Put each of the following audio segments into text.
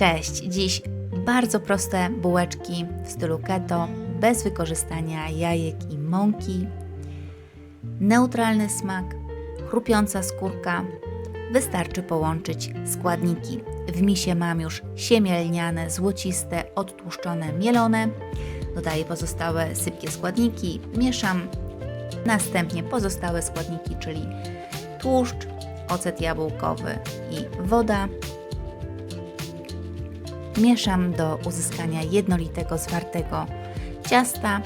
Cześć! Dziś bardzo proste bułeczki w stylu keto, bez wykorzystania jajek i mąki. Neutralny smak, chrupiąca skórka. Wystarczy połączyć składniki. W misie mam już siemię lniane, złociste, odtłuszczone, mielone. Dodaję pozostałe sypkie składniki, mieszam. Następnie pozostałe składniki, czyli tłuszcz, ocet jabłkowy i woda. Mieszam do uzyskania jednolitego, zwartego ciasta.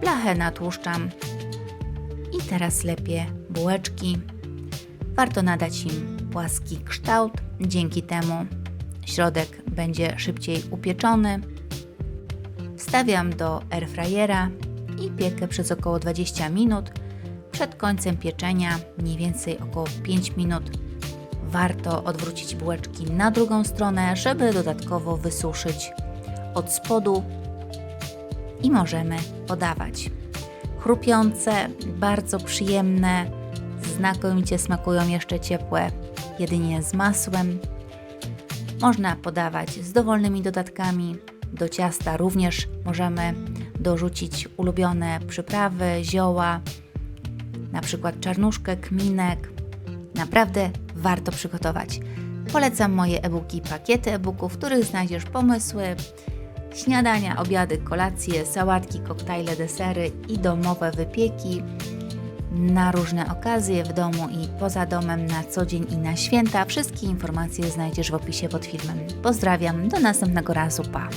Blachę natłuszczam i teraz lepię bułeczki. Warto nadać im płaski kształt, dzięki temu środek będzie szybciej upieczony. Wstawiam do airfryera i piekę przez około 20 minut. Przed końcem pieczenia, mniej więcej około 5 minut, warto odwrócić bułeczki na drugą stronę, żeby dodatkowo wysuszyć od spodu i możemy podawać. Chrupiące, bardzo przyjemne, znakomicie smakują jeszcze ciepłe, jedynie z masłem. Można podawać z dowolnymi dodatkami. Do ciasta również możemy dorzucić ulubione przyprawy, zioła, na przykład czarnuszkę, kminek. Naprawdę warto przygotować. Polecam moje e-booki, pakiety e-booków, w których znajdziesz pomysły, śniadania, obiady, kolacje, sałatki, koktajle, desery i domowe wypieki na różne okazje w domu i poza domem, na co dzień i na święta. Wszystkie informacje znajdziesz w opisie pod filmem. Pozdrawiam, do następnego razu, pa!